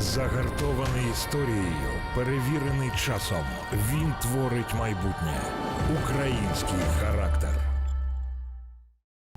Загартований історією, перевірений часом. Він творить майбутнє. Український характер.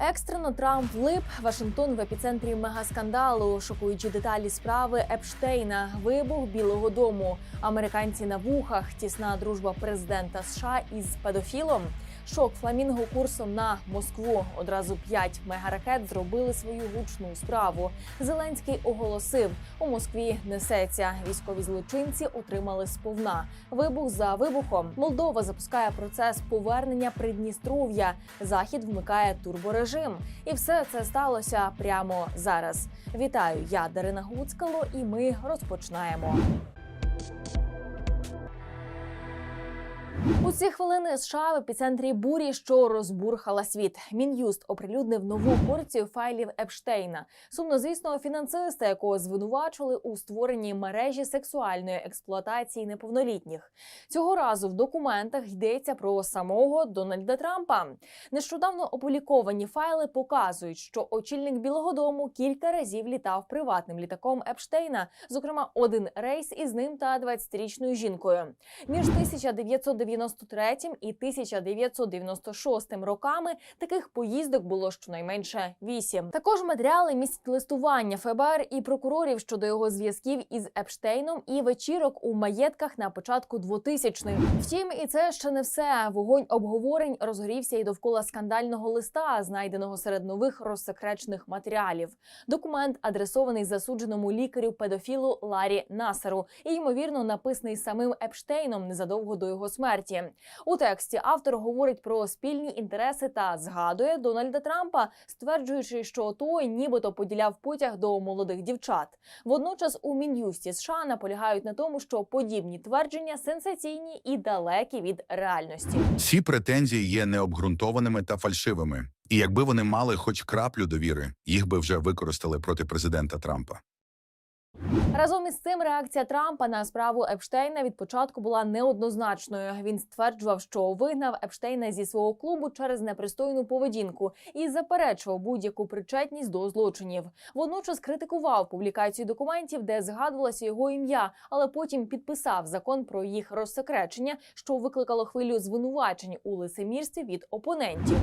Екстрено Трамп влип Вашингтон в епіцентрі мегаскандалу, шокуючі деталі справи Епштейна, вибух Білого Дому, американці на вухах, тісна дружба президента США із педофілом. Шок фламінго курсом на Москву. Одразу п'ять мегаракет зробили свою гучну справу. Зеленський оголосив: у Москві несеться. Військові злочинці отримали сповна. Вибух за вибухом. Молдова запускає процес повернення Придністров'я. Захід вмикає турборежим. І все це сталося прямо зараз. Вітаю, я Дарина Гуцкало, і ми розпочинаємо. Ці хвилини США в епіцентрі бурі, що розбурхала світ. Мін'юст оприлюднив нову порцію файлів Епштейна, сумнозвісного фінансиста, якого звинувачували у створенні мережі сексуальної експлуатації неповнолітніх. Цього разу в документах йдеться про самого Дональда Трампа. Нещодавно опубліковані файли показують, що очільник Білого Дому кілька разів літав приватним літаком Епштейна, зокрема один рейс із ним та 20-річною жінкою. Між 1993 і 1996 роками таких поїздок було щонайменше вісім. Також матеріали містять листування ФБР і прокурорів щодо його зв'язків із Епштейном і вечірок у маєтках на початку 2000-х. Втім, і це ще не все. Вогонь обговорень розгорівся і довкола скандального листа, знайденого серед нових розсекречених матеріалів. Документ адресований засудженому лікарю педофілу Ларі Насеру і ймовірно написаний самим Епштейном незадовго до його смерті. У тексті автор говорить про спільні інтереси та згадує Дональда Трампа, стверджуючи, що той нібито поділяв потяг до молодих дівчат. Водночас у мін'юсті США наполягають на тому, що подібні твердження сенсаційні і далекі від реальності. Ці претензії є необґрунтованими та фальшивими. І якби вони мали хоч краплю довіри, їх би вже використали проти президента Трампа. Разом із цим реакція Трампа на справу Епштейна від початку була неоднозначною. Він стверджував, що вигнав Епштейна зі свого клубу через непристойну поведінку і заперечував будь-яку причетність до злочинів. Водночас критикував публікацію документів, де згадувалося його ім'я, але потім підписав закон про їх розсекречення, що викликало хвилю звинувачень у лицемірстві від опонентів.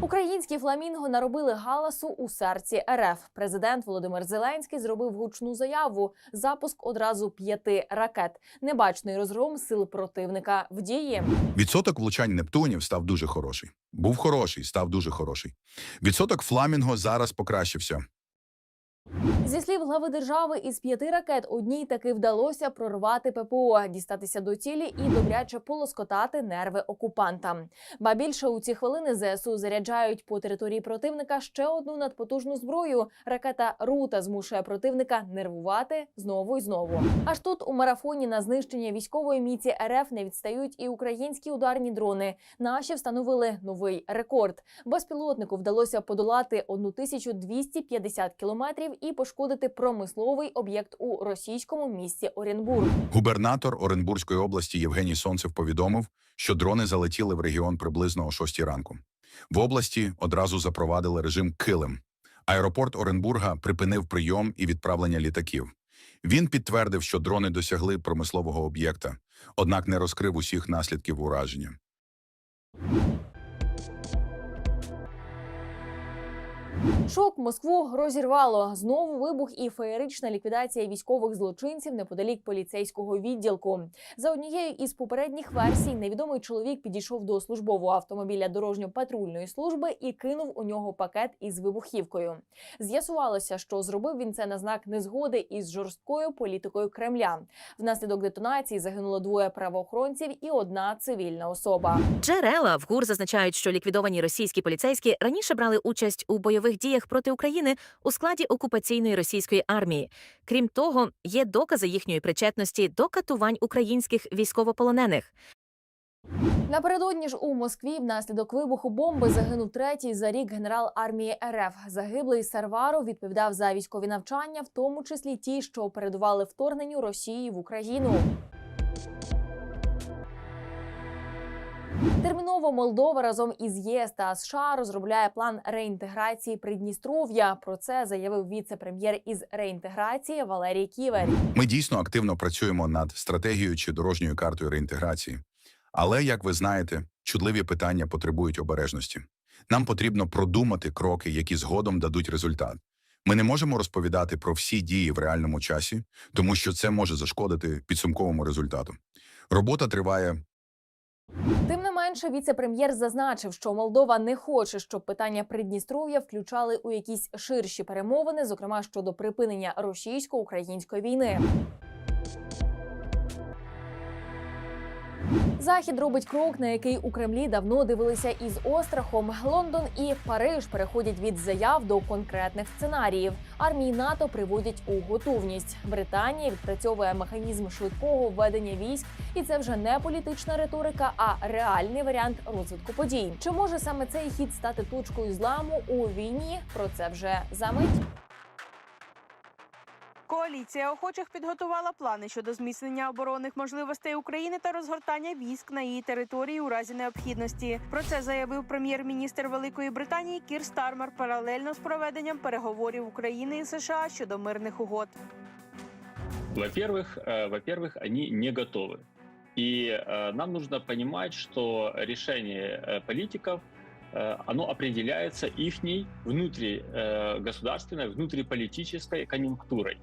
Українські фламінго наробили галасу у серці РФ. Президент Володимир Зеленський зробив гучну заяву: запуск одразу п'яти ракет. Небачний розгром сил противника в дії. Відсоток влучань Нептунів став дуже хороший. Був хороший, став дуже хороший. Відсоток Фламінго зараз покращився. Зі слів глави держави, із п'яти ракет одній таки вдалося прорвати ППО, дістатися до цілі і добряче полоскотати нерви окупантам. Ба більше у ці хвилини ЗСУ заряджають по території противника ще одну надпотужну зброю. Ракета Рута змушує противника нервувати знову і знову. Аж тут у марафоні на знищення військової міці РФ не відстають і українські ударні дрони. Наші встановили новий рекорд. Безпілотнику вдалося подолати 1250 кілометрів і пошкодити промисловий об'єкт у російському місті Оренбург. Губернатор Оренбурзької області Євгеній Сонцев повідомив, що дрони залетіли в регіон приблизно о 6 ранку. В області одразу запровадили режим килим. Аеропорт Оренбурга припинив прийом і відправлення літаків. Він підтвердив, що дрони досягли промислового об'єкта, однак не розкрив усіх наслідків ураження. Шок Москву розірвало. Знову вибух і феєрична ліквідація військових злочинців неподалік поліцейського відділку. За однією із попередніх версій, невідомий чоловік підійшов до службового автомобіля дорожньо-патрульної служби і кинув у нього пакет із вибухівкою. З'ясувалося, що зробив він це на знак незгоди із жорсткою політикою Кремля. Внаслідок детонації загинуло двоє правоохоронців і одна цивільна особа. Джерела в ГУР зазначають, що ліквідовані російські поліцейські раніше брали участь у бойових діях проти України у складі окупаційної російської армії. Крім того, є докази їхньої причетності до катувань українських військовополонених. Напередодні ж у Москві внаслідок вибуху бомби загинув третій за рік генерал армії РФ. Загиблий Сарваров відповідав за військові навчання, в тому числі ті, що передували вторгненню Росії в Україну. Терміново Молдова разом із ЄС та США розробляє план реінтеграції Придністров'я. Про це заявив віце-прем'єр із реінтеграції Валерій Ківер. Ми дійсно активно працюємо над стратегією чи дорожньою картою реінтеграції. Але, як ви знаєте, чутливі питання потребують обережності. Нам потрібно продумати кроки, які згодом дадуть результат. Ми не можемо розповідати про всі дії в реальному часі, тому що це може зашкодити підсумковому результату. Робота триває Тим не менше, віце-прем'єр зазначив, що Молдова не хоче, щоб питання Придністров'я включали у якісь ширші перемовини, зокрема щодо припинення російсько-української війни. Захід робить крок, на який у Кремлі давно дивилися із острахом. Лондон і Париж переходять від заяв до конкретних сценаріїв. Армії НАТО приводять у готовність. Британія відпрацьовує механізм швидкого введення військ, і це вже не політична риторика, а реальний варіант розвитку подій. Чи може саме цей хід стати точкою зламу у війні? Про це вже за мить. Коаліція охочих підготувала плани щодо зміцнення оборонних можливостей України та розгортання військ на її території у разі необхідності. Про це заявив прем'єр-міністр Великої Британії Кір Стармер паралельно з проведенням переговорів України і США щодо мирних угод. Во-первых, э, во-первых, они не готовы. И э, нам нужно понимать, что решение э, политиков э, оно определяется ихней внутригосударственной, внутриполитической конъюнктурой.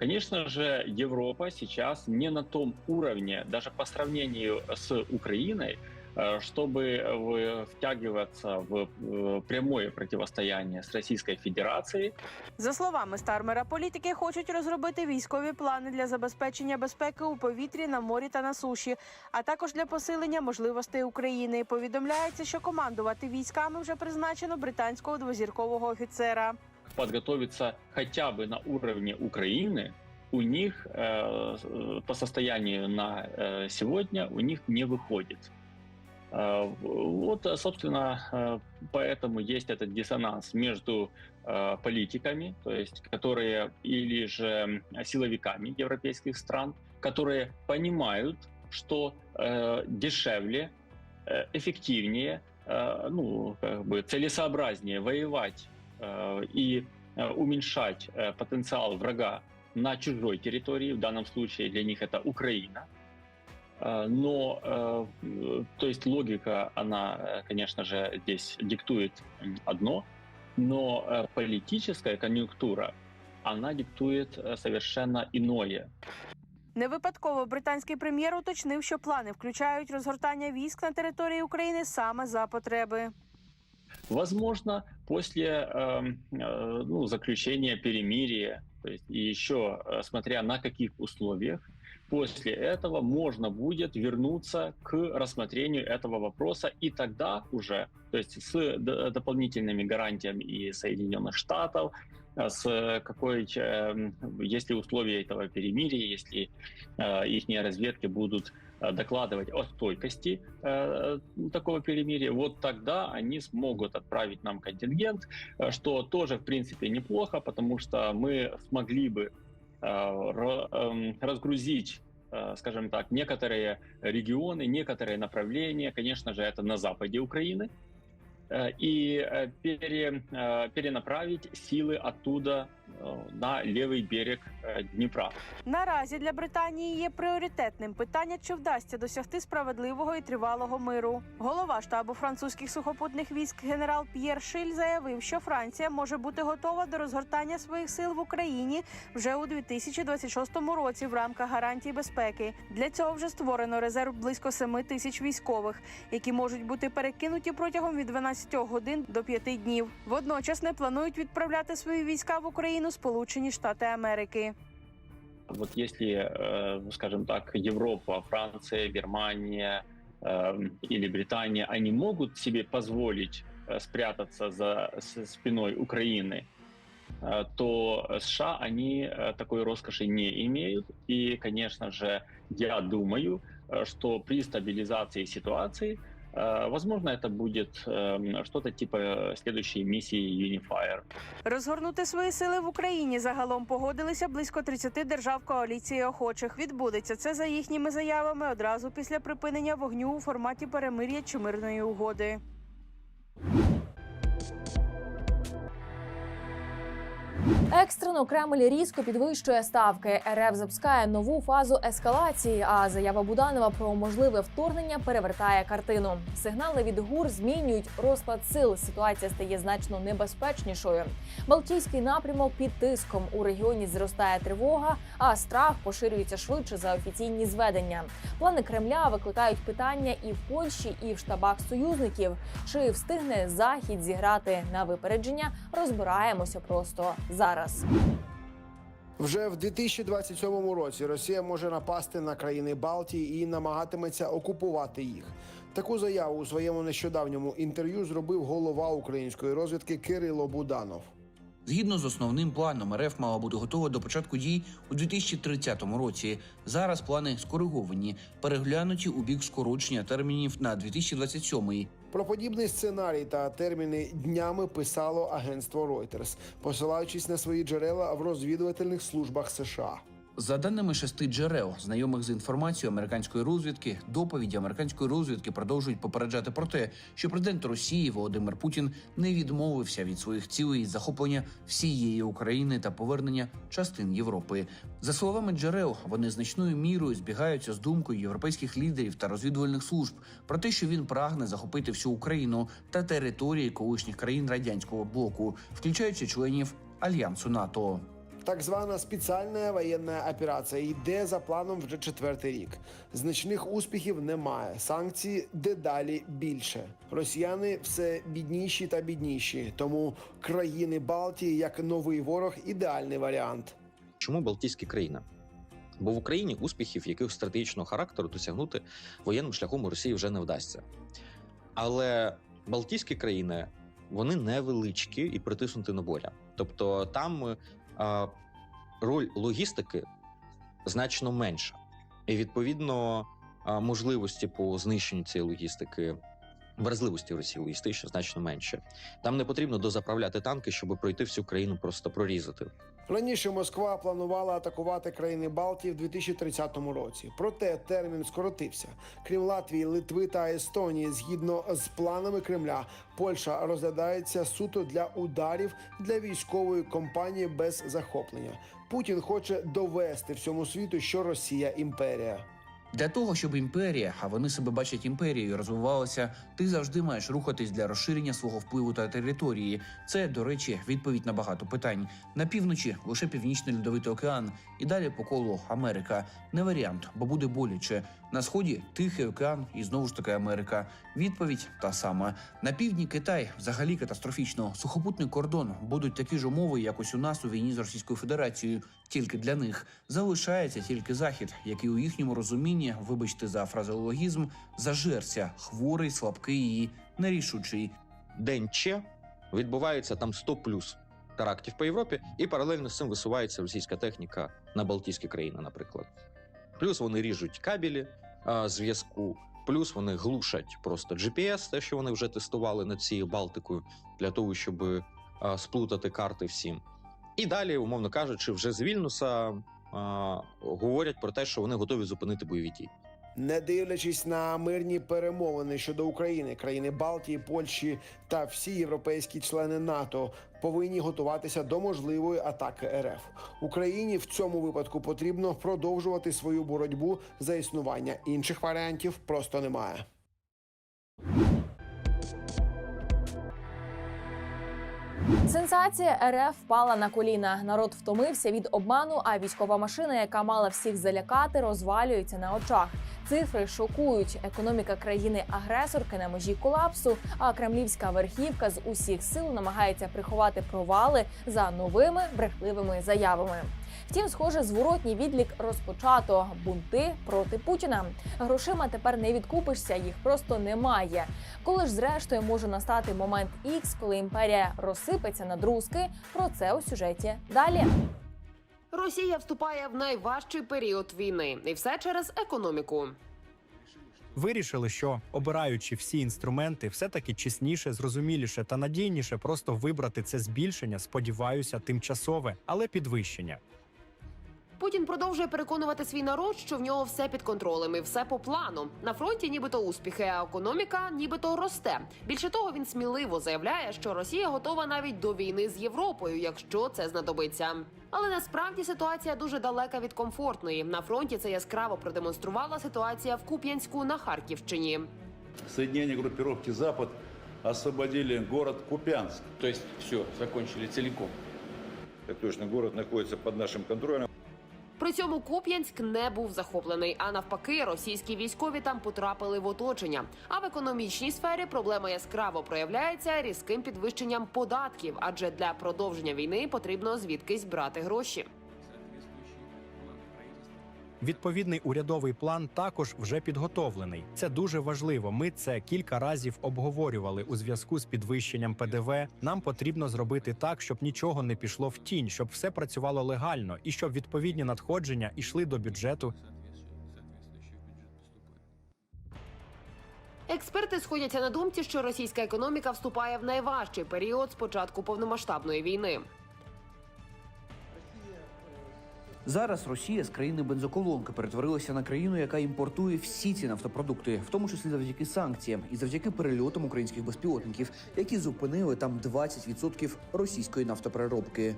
Конечно же, Европа сейчас не на том уровне, даже по сравнению с Украиной, э, чтобы в- втягиваться в э, прямое противостояние с Российской Федерацией, За словами Стармера, політики хочуть розробити військові плани для забезпечення безпеки у повітрі, на морі та на суші, а також для посилення можливостей України. Повідомляється, що командувати військами вже призначено британського двозіркового офіцера. Подготовиться хотя бы на уровне Украины, у них э, э, по состоянию на э, сегодня у них не выходит. Э, Вот, собственно, э, поэтому есть этот диссонанс между э, политиками, то есть которые или же силовиками европейских стран, которые понимают, что дешевле, эффективнее, ну, как бы целесообразнее воевать и э, уменьшать э, потенциал врага на чужой территории, в данном случае для них это Украина. Э, Но, э, э, то есть логика, она, э, конечно же, здесь диктует м, одно, но э, политическая конъюнктура, она диктует э, совершенно иное. Не випадково британський прем'єр уточнив, що плани включають розгортання військ на території України саме за потреби. Возможно, после эм, э, ну, заключения перемирия, то есть еще э, смотря на каких условиях, после этого можно будет вернуться к рассмотрению этого вопроса, и тогда уже, то есть с дополнительными гарантиями и Соединенных Штатов, э, с какой, если условия этого перемирия, если их разведки будут докладывать о стойкости э, такого перемирия, вот тогда они смогут отправить нам контингент, э, что тоже, в принципе, неплохо, потому что мы смогли бы э, эм, разгрузить э, скажем так, некоторые регионы, некоторые направления, конечно же, это на западе Украины, э, и э, пере- э, перенаправить силы оттуда э, на левый берег э, Днепра. Наразі для Британії є пріоритетним питання, чи вдасться досягти справедливого і тривалого миру. Голова штабу французьких сухопутних військ генерал П'єр Шиль заявив, що Франція може бути готова до розгортання своїх сил в Україні вже у 2026 році в рамках гарантій безпеки. Для цього вже створено резерв близько 7 тисяч військових, які можуть бути перекинуті протягом від 12 годин до 5 днів. Водночас не планують відправляти свої війська в Україну Сполучені Штати Америки. Вот если, э, скажем так, Европа, Франция, Германия э, или Британия, они могут себе позволить э, спрятаться за с- спиной Украины, э, то США, они э, такой роскоши не имеют. И, конечно же, я думаю, э, что при стабилизации ситуации Э, Возможно, это будет эм, что-то типа э, следующей миссии Unifier. Розгорнути свої сили в Україні загалом погодилися близько 30 держав коаліції охочих. Відбудеться це за їхніми заявами одразу після припинення вогню у форматі перемир'я чи мирної угоди. Екстрено Кремль різко підвищує ставки. РФ запускає нову фазу ескалації. А заява Буданова про можливе вторгнення перевертає картину. Сигнали від ГУР змінюють розклад сил. Ситуація стає значно небезпечнішою. Балтійський напрямок під тиском у регіоні зростає тривога, а страх поширюється швидше за офіційні зведення. Плани Кремля викликають питання і в Польщі, і в штабах союзників. Чи встигне Захід зіграти на випередження? Розбираємося просто зараз. Вже в 2027 році Росія може напасти на країни Балтії і намагатиметься окупувати їх. Таку заяву у своєму нещодавньому інтерв'ю зробив голова української розвідки Кирило Буданов. Згідно з основним планом, РФ мала бути готова до початку дій у 2030 році. Зараз плани скориговані, переглянуті у бік скорочення термінів на 2027. Про подібний сценарій та терміни днями писало агентство Reuters, посилаючись на свої джерела в розвідувальних службах США. За даними шести джерел, знайомих з інформацією американської розвідки, доповіді американської розвідки продовжують попереджати про те, що президент Росії Володимир Путін не відмовився від своїх цілей захоплення всієї України та повернення частин Європи. За словами джерел, вони значною мірою збігаються з думкою європейських лідерів та розвідувальних служб про те, що він прагне захопити всю Україну та території колишніх країн радянського блоку, включаючи членів альянсу НАТО. Так звана спеціальна воєнна операція йде за планом вже четвертий рік. Значних успіхів немає. Санкцій дедалі більше. Росіяни все бідніші та бідніші. Тому країни Балтії як новий ворог ідеальний варіант. Чому Балтійські країни? Бо в Україні успіхів якихось стратегічного характеру досягнути воєнним шляхом у Росії вже не вдасться. Але Балтійські країни вони невеличкі і притиснуті на боля. Тобто там роль логістики значно менша. І відповідно можливості по знищенню цієї логістики, вразливості Росії логістично значно менше. Там не потрібно дозаправляти танки, щоб пройти всю країну, просто прорізати. Раніше Москва планувала атакувати країни Балтії в 2030 році. Проте термін скоротився. Крім Латвії, Литви та Естонії, згідно з планами Кремля, Польща розглядається суто для ударів для військової кампанії без захоплення. Путін хоче довести всьому світу, що Росія імперія. Для того, щоб імперія, а вони себе бачать імперією, розвивалася, ти завжди маєш рухатись для розширення свого впливу та території. Це, до речі, відповідь на багато питань. На півночі лише північний льодовитий океан, і далі по колу Америка. Не варіант, бо буде боляче. На сході Тихий океан і знову ж таки Америка. Відповідь та сама. На півдні Китай взагалі катастрофічно. Сухопутний кордон будуть такі ж умови, як ось у нас у війні з Російською Федерацією. Тільки для них залишається тільки захід, який у їхньому розумінні, вибачте за фразеологізм, зажерся, хворий, слабкий і нерішучий. День Че відбувається там 100 плюс терактів по Європі, і паралельно з цим висувається російська техніка на Балтійські країни, наприклад. Плюс вони ріжуть кабелі зв'язку, плюс вони глушать просто GPS, те, що вони вже тестували над цією Балтикою, для того, щоб а, сплутати карти всім. І далі, умовно кажучи, вже з Вільнюса а, говорять про те, що вони готові зупинити бойові дії. Не дивлячись на мирні перемовини щодо України, країни Балтії, Польщі та всі європейські члени НАТО повинні готуватися до можливої атаки РФ. Україні в цьому випадку потрібно продовжувати свою боротьбу за існування. Інших варіантів просто немає. Сенсація РФ впала на коліна. Народ втомився від обману, а військова машина, яка мала всіх залякати, розвалюється на очах. Цифри шокують. Економіка країни-агресорки на межі колапсу. А кремлівська верхівка з усіх сил намагається приховати провали за новими брехливими заявами. Втім, схоже, зворотній відлік розпочато бунти проти Путіна. Грошима тепер не відкупишся, їх просто немає. Коли ж зрештою може настати момент Ікс, коли імперія розсипеться на друзки, про це у сюжеті далі. Росія вступає в найважчий період війни, і все через економіку. Вирішили, що обираючи всі інструменти, все таки чесніше, зрозуміліше та надійніше просто вибрати це збільшення, сподіваюся, тимчасове, але підвищення. Путін продовжує переконувати свій народ, що в нього все під контролем і все по плану. На фронті нібито успіхи, а економіка нібито росте. Більше того, він сміливо заявляє, що Росія готова навіть до війни з Європою, якщо це знадобиться. Але насправді ситуація дуже далека від комфортної. На фронті це яскраво продемонструвала ситуація в Куп'янську на Харківщині. Соединения группировки «Запад» освободили город Купянск. То есть все, закончили целиком. Так точно, город находится под нашим контролем. При цьому Куп'янськ не був захоплений, а навпаки, російські військові там потрапили в оточення. А в економічній сфері проблема яскраво проявляється різким підвищенням податків, адже для продовження війни потрібно звідкись брати гроші. Відповідний урядовий план також вже підготовлений. Це дуже важливо. Ми це кілька разів обговорювали у зв'язку з підвищенням ПДВ. Нам потрібно зробити так, щоб нічого не пішло в тінь, щоб все працювало легально і щоб відповідні надходження йшли до бюджету Експерти сходяться на думці, що російська економіка вступає в найважчий період з початку повномасштабної війни. Зараз Росія з країни бензоколонки перетворилася на країну, яка імпортує всі ці нафтопродукти, в тому числі завдяки санкціям і завдяки перельотам українських безпілотників, які зупинили там 20% російської нафтопереробки.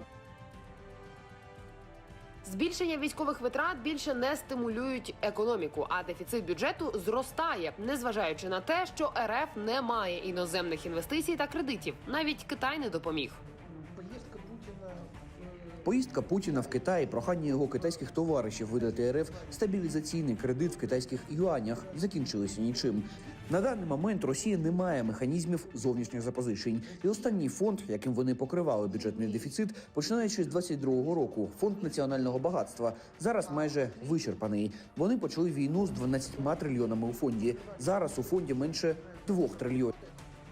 Збільшення військових витрат більше не стимулюють економіку, а дефіцит бюджету зростає, незважаючи на те, що РФ не має іноземних інвестицій та кредитів. Навіть Китай не допоміг. Поїздка Путіна в Китай, прохання його китайських товаришів видати РФ стабілізаційний кредит в китайських юанях закінчилися нічим. На даний момент Росія не має механізмів зовнішніх запозичень, і останній фонд, яким вони покривали бюджетний дефіцит, починаючи з 22-го року, фонд національного багатства, зараз майже вичерпаний. Вони почали війну з 12 трильйонами у фонді. Зараз у фонді менше 2 трильйонів.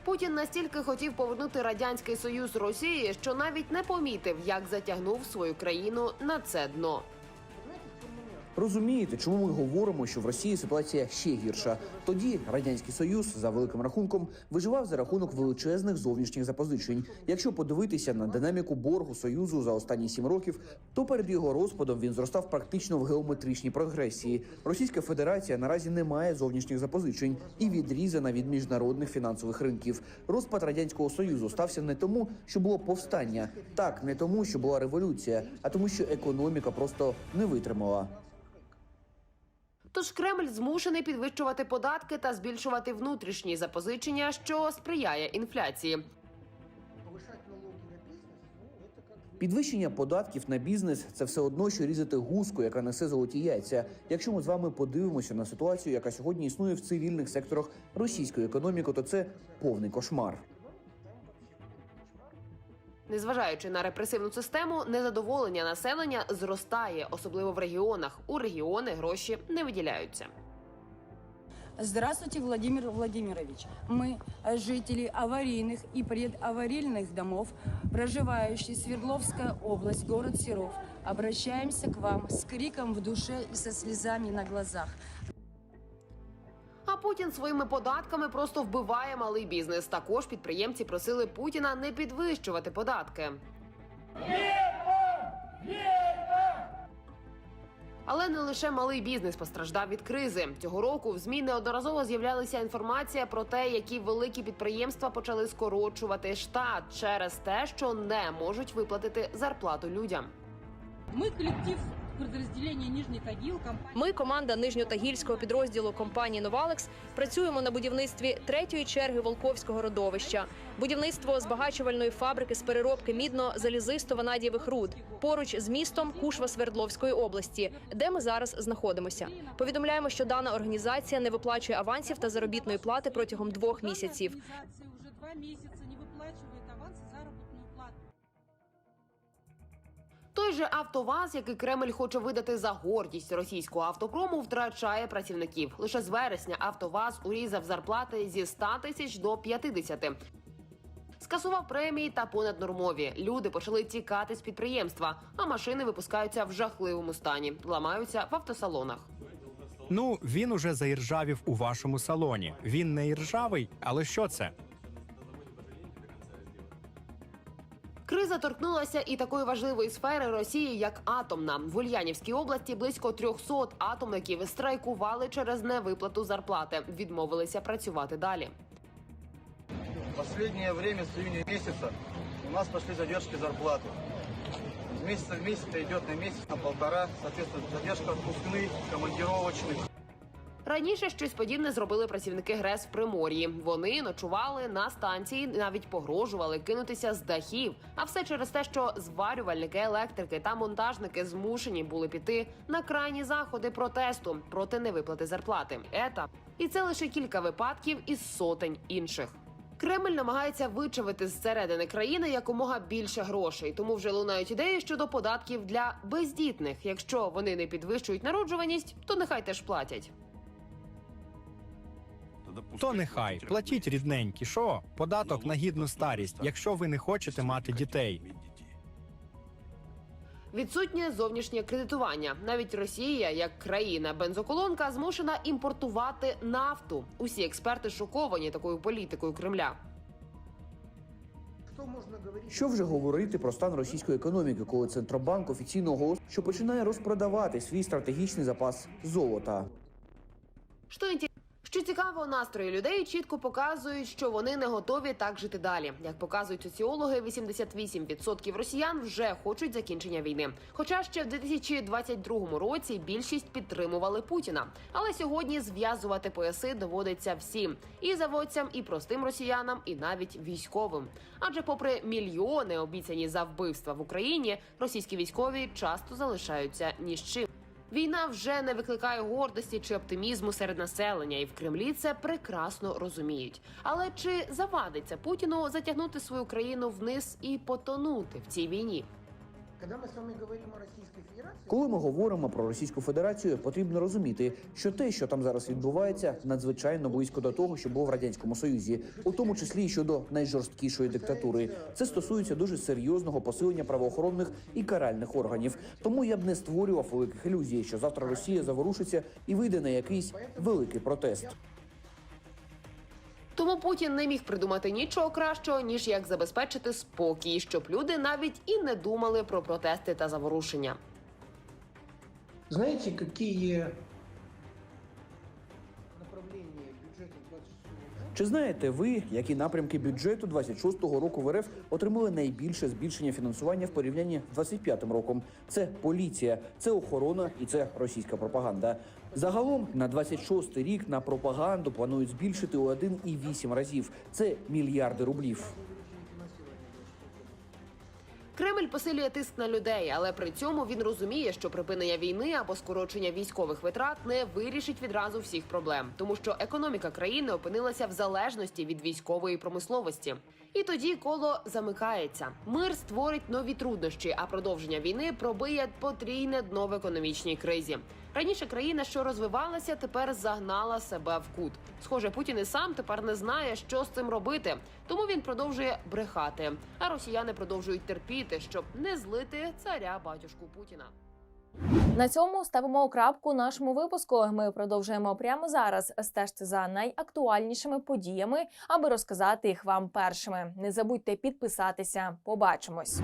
Путін настільки хотів повернути радянський союз Росії, що навіть не помітив, як затягнув свою країну на це дно. Розумієте, чому ми говоримо, що в Росії ситуація ще гірша? Тоді радянський союз за великим рахунком виживав за рахунок величезних зовнішніх запозичень. Якщо подивитися на динаміку боргу союзу за останні сім років, то перед його розпадом він зростав практично в геометричній прогресії. Російська Федерація наразі не має зовнішніх запозичень і відрізана від міжнародних фінансових ринків. Розпад радянського союзу стався не тому, що було повстання, так не тому, що була революція, а тому, що економіка просто не витримала. Тож Кремль змушений підвищувати податки та збільшувати внутрішні запозичення, що сприяє інфляції. Підвищення податків на бізнес це все одно, що різати гуску, яка несе золоті яйця. Якщо ми з вами подивимося на ситуацію, яка сьогодні існує в цивільних секторах російської економіки, то це повний кошмар. Незважаючи на репресивну систему, незадоволення населення зростає, особливо в регіонах. У регіони гроші не виділяються. Здравствуйте, Владимир Владимирович. Мы, э, жители аварийных и предаварийных домов, проживающие Свердловская область, город Серов, обращаемся к вам с криком в душе и со слезами на глазах. Путін своїми податками просто вбиває малий бізнес. Також підприємці просили Путіна не підвищувати податки. Але не лише малий бізнес постраждав від кризи. Цього року в змі неодноразово з'являлася інформація про те, які великі підприємства почали скорочувати штат через те, що не можуть виплатити зарплату людям. Мы коллектив подразделения Нижний Тагил, компания... Ми, команда нижньотагільського підрозділу компанії Новалекс, працюємо на будівництві третьої черги Волковського родовища, будівництво збагачувальної фабрики з переробки мідно-залізисто-ванадієвих руд поруч з містом Кушва Свердловської області, де ми зараз знаходимося. Повідомляємо, що дана організація не виплачує авансів та заробітної плати протягом двох місяців. Уже два месяца не выплачивает авансы заработную плату. Той же Автоваз, який Кремль хоче видати за гордість російського автопрому, втрачає працівників. Лише з вересня Автоваз урізав зарплати зі 100 тисяч до 50. Скасував премії та понаднормові. Люди почали тікати з підприємства, а машини випускаються в жахливому стані, ламаються в автосалонах. Ну, він уже заіржавів у вашому салоні. Він не іржавий, але що це? Криза торкнулася і такої важливої сфери Росії, як атомна. В Ульянівській області близько 300 атомників страйкували через невиплату зарплати, відмовилися працювати далі. В последнее время с июня месяца у нас пошли задержки зарплаты. С месяца в месяц это идет на месяц, на полтора. Соответственно, задержка отпускных, командировочных. Раніше щось подібне зробили працівники ГРЕС в Примор'ї. Вони ночували на станції, навіть погрожували кинутися з дахів. А все через те, що зварювальники, електрики та монтажники змушені були піти на крайні заходи протесту проти невиплати зарплати. Ета і це лише кілька випадків із сотень інших. Кремль намагається вичавити з середини країни якомога більше грошей, тому вже лунають ідеї щодо податків для бездітних. Якщо вони не підвищують народжуваність, то нехай теж платять. То нехай платіть рідненькі. Що? Податок на гідну старість, якщо ви не хочете мати дітей. Відсутнє зовнішнє кредитування. Навіть Росія, як країна бензоколонка, змушена імпортувати нафту. Усі експерти шоковані такою політикою Кремля. Що вже говорити про стан російської економіки, коли центробанк офіційно оголосив, що починає розпродавати свій стратегічний запас золота. Що Що цікаво, настрої людей чітко показують, що вони не готові так жити далі. Як показують соціологи, 88% росіян вже хочуть закінчення війни. Хоча ще в 2022 році більшість підтримували Путіна. Але сьогодні зв'язувати пояси доводиться всім і заводцям, і простим росіянам, і навіть військовим. Адже, попри мільйони обіцяні за вбивства в Україні, російські військові часто залишаються ні з чим. Війна вже не викликає гордості чи оптимізму серед населення, і в Кремлі це прекрасно розуміють. Але чи завадиться Путіну затягнути свою країну вниз і потонути в цій війні? Коли ми говоримо про Російську Федерацію, потрібно розуміти, що те, що там зараз відбувається, надзвичайно близько до того, що було в радянському союзі, у тому числі щодо найжорсткішої диктатури. Це стосується дуже серйозного посилення правоохоронних і каральних органів. Тому я б не створював великих ілюзій, що завтра Росія заворушиться і вийде на якийсь великий протест. Тому Путін не міг придумати нічого кращого, ніж як забезпечити спокій, щоб люди навіть і не думали про протести та заворушення. Знаете, какие направления бюджета 26 Чи знаєте ви, які напрямки бюджету 26-го року в РФ отримали найбільше збільшення фінансування в порівнянні з 25-м роком? Це поліція, це охорона і це російська пропаганда. Загалом на 26-й рік на пропаганду планують збільшити у 1,8 разів. Це мільярди рублів. Кремль посилює тиск на людей, але при цьому він розуміє, що припинення війни або скорочення військових витрат не вирішить відразу всіх проблем, тому що економіка країни опинилася в залежності від військової промисловості. І тоді коло замикається. Мир створить нові труднощі, а продовження війни пробиє потрійне дно в економічній кризі. Раніше країна, що розвивалася, тепер загнала себе в кут. Схоже, Путін і сам тепер не знає, що з цим робити. Тому він продовжує брехати. А росіяни продовжують терпіти, щоб не злити царя батюшку Путіна. На цьому ставимо крапку нашому випуску. Ми продовжуємо прямо зараз. Стежте за найактуальнішими подіями, аби розказати їх вам першими. Не забудьте підписатися. Побачимось.